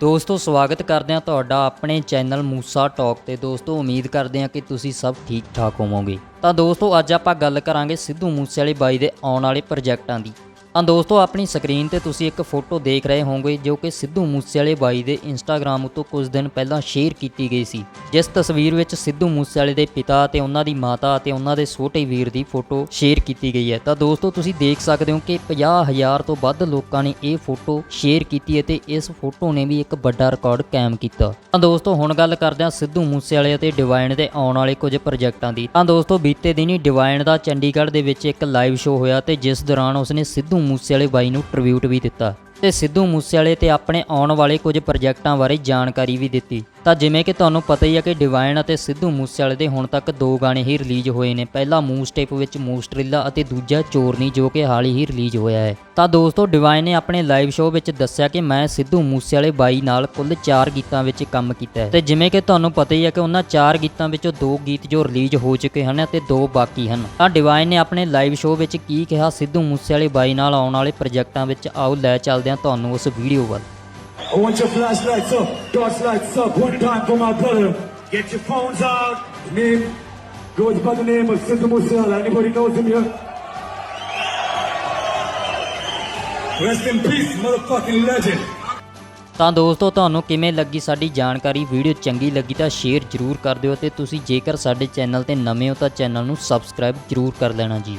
ਦੋਸਤੋ, ਸਵਾਗਤ ਕਰਦੇ ਹਾਂ ਤੁਹਾਡਾ ਆਪਣੇ ਚੈਨਲ ਮੂਸਾ ਟਾਕ ਤੇ। ਦੋਸਤੋ, ਉਮੀਦ ਕਰਦੇ ਹਾਂ ਕਿ ਤੁਸੀਂ ਸਭ ਠੀਕ ਠਾਕ ਹੋਵੋਗੇ। ਤਾਂ ਦੋਸਤੋ, ਅੱਜ ਆਪਾਂ ਗੱਲ ਕਰਾਂਗੇ ਸਿੱਧੂ ਮੂਸੇਵਾਲੇ ਬਾਈ ਦੇ ਆਉਣ ਵਾਲੇ ਪ੍ਰੋਜੈਕਟਾਂ ਦੀ। ਤਾਂ ਦੋਸਤੋ, ਆਪਣੀ ਸਕਰੀਨ ਤੇ ਤੁਸੀਂ ਇੱਕ ਫੋਟੋ ਦੇਖ ਰਹੇ ਹੋਵੋਗੇ ਜੋ ਕਿ ਸਿੱਧੂ ਮੂਸੇਵਾਲੇ ਬਾਈ ਦੇ ਇੰਸਟਾਗ੍ਰam ਉੱਤੇ ਕੁਝ ਦਿਨ ਪਹਿਲਾਂ ਸ਼ੇਅਰ ਕੀਤੀ ਗਈ ਸੀ। ਜਿਸ ਤਸਵੀਰ ਵਿੱਚ ਸਿੱਧੂ ਮੂਸੇਵਾਲੇ ਦੇ ਪਿਤਾ ਅਤੇ ਉਹਨਾਂ ਦੀ ਮਾਤਾ ਅਤੇ ਉਹਨਾਂ ਦੇ ਛੋਟੇ ਵੀਰ ਦੀ ਫੋਟੋ ਸ਼ੇਅਰ ਕੀਤੀ ਗਈ ਹੈ। ਤਾਂ ਦੋਸਤੋ, ਤੁਸੀਂ ਦੇਖ ਸਕਦੇ ਹੋ ਕਿ 50000 ਤੋਂ ਵੱਧ ਲੋਕਾਂ ਨੇ ਇਹ ਫੋਟੋ ਸ਼ੇਅਰ ਕੀਤੀ ਅਤੇ ਇਸ ਫੋਟੋ ਨੇ ਵੀ ਇੱਕ ਵੱਡਾ ਰਿਕਾਰਡ ਕਾਇਮ ਕੀਤਾ। ਤਾਂ ਦੋਸਤੋ, ਹੁਣ ਗੱਲ ਕਰਦੇ ਹਾਂ ਸਿੱਧੂ ਮੂਸੇਵਾਲੇ ਅਤੇ ਡਿਵਾਈਨ ਦੇ ਆਉਣ ਵਾਲੇ ਕੁਝ ਪ੍ਰੋਜੈਕਟਾਂ ਦੀ। ਤਾਂ ਦੋਸਤੋ, ਬੀਤੇ ਦਿਨੀ ਡਿਵਾਈਨ ਦਾ ਚੰਡੀਗੜ੍ਹ ਦੇ ਵਿੱਚ ਇੱਕ ਲਾਈਵ ਸ਼ੋਅ ਹੋਇਆ ਤੇ ਜਿਸ ਦੌਰਾਨ ਉਸਨੇ ਸਿੱਧੂ ਮੂਸੇ ਵਾਲੇ ਬਾਈ ਨੂੰ ਟ੍ਰਿਬਿਊਟ ਵੀ ਦਿੱਤਾ। ਤੇ ਸਿੱਧੂ ਮੂਸੇਵਾਲੇ ਤੇ ਆਪਣੇ ਆਉਣ ਵਾਲੇ ਕੁਝ ਪ੍ਰੋਜੈਕਟਾਂ ਬਾਰੇ ਜਾਣਕਾਰੀ ਵੀ ਦਿੱਤੀ। ਤਾਂ ਜਿਵੇਂ ਕਿ ਤੁਹਾਨੂੰ ਪਤਾ ਹੀ ਹੈ ਕਿ ਡਿਵਾਈਨ ਅਤੇ ਸਿੱਧੂ ਮੂਸੇਵਾਲੇ ਦੇ ਹੁਣ ਤੱਕ ਦੋ ਗਾਣੇ ਹੀ ਰਿਲੀਜ਼ ਹੋਏ ਨੇ। ਪਹਿਲਾ ਮੂਵ ਸਟੈਪ ਵਿੱਚ ਮੂਸਟ੍ਰਿਲਾ ਅਤੇ ਦੂਜਾ ਚੋਰਨੀ ਜੋ ਕਿ ਹਾਲ ਹੀ ਰਿਲੀਜ਼ ਹੋਇਆ ਹੈ। ਤਾਂ ਦੋਸਤੋ ਡਿਵਾਈਨ ਨੇ ਆਪਣੇ ਲਾਈਵ ਸ਼ੋਅ ਵਿੱਚ ਦੱਸਿਆ ਕਿ ਮੈਂ ਸਿੱਧੂ ਮੂਸੇਵਾਲੇ ਬਾਈ ਨਾਲ ਕੁੱਲ 4 ਗੀਤਾਂ ਵਿੱਚ ਕੰਮ ਕੀਤਾ ਹੈ। ਤੇ ਜਿਵੇਂ ਕਿ ਤੁਹਾਨੂੰ ਪਤਾ ਹੀ ਹੈ ਕਿ ਉਹਨਾਂ 4 ਗੀਤਾਂ ਵਿੱਚੋਂ ਦੋ ਗੀਤ ਜੋ ਰਿਲੀਜ਼ ਹੋ ਚੁੱਕੇ ਹਨ ਅਤੇ ਦੋ ਬਾਕੀ ਹਨ। ਤਾਂ ਡਿਵਾਈਨ ਨੇ ਆਪਣੇ ਲਾਈਵ ਸ਼ੋਅ ਵਿੱਚ ਕੀ ਕਿਹਾ? ਸਿੱਧੂ ਮੂਸੇਵਾਲੇ ਬਾਈ ਨਾਲ ਆਉਣ ਵਾਲੇ ਪ੍ਰੋਜੈਕਟਾਂ ਵਿੱਚ ਆਓ, ਲੈ ਚੱਲਦੇ ਹਾਂ ਤੁਹਾਨੂੰ ਉਸ ਵੀਡੀਓ ਵੱਲ I want your flashlights up, torch lights up, one time for my brother. Get your phones out. His name goes by the name of Sidhu Musala. Anybody knows him here? Rest in peace, motherfucking legend. ਤਾਂ ਦੋਸਤੋ ਤੁਹਾਨੂੰ ਕਿਵੇਂ ਲੱਗੀ ਸਾਡੀ ਜਾਣਕਾਰੀ video ਚੰਗੀ ਲੱਗੀ ਤਾਂ ਸ਼ੇਅਰ ਜ਼ਰੂਰ ਕਰ ਦਿਓ ਤੇ ਤੁਸੀਂ ਜੇਕਰ ਸਾਡੇ ਚੈਨਲ ਤੇ ਨਵੇਂ ਹੋ ਤਾਂ ਚੈਨਲ ਨੂੰ ਸਬਸਕ੍ਰਾਈਬ ਜ਼ਰੂਰ ਕਰ ਲੈਣਾ ਜੀ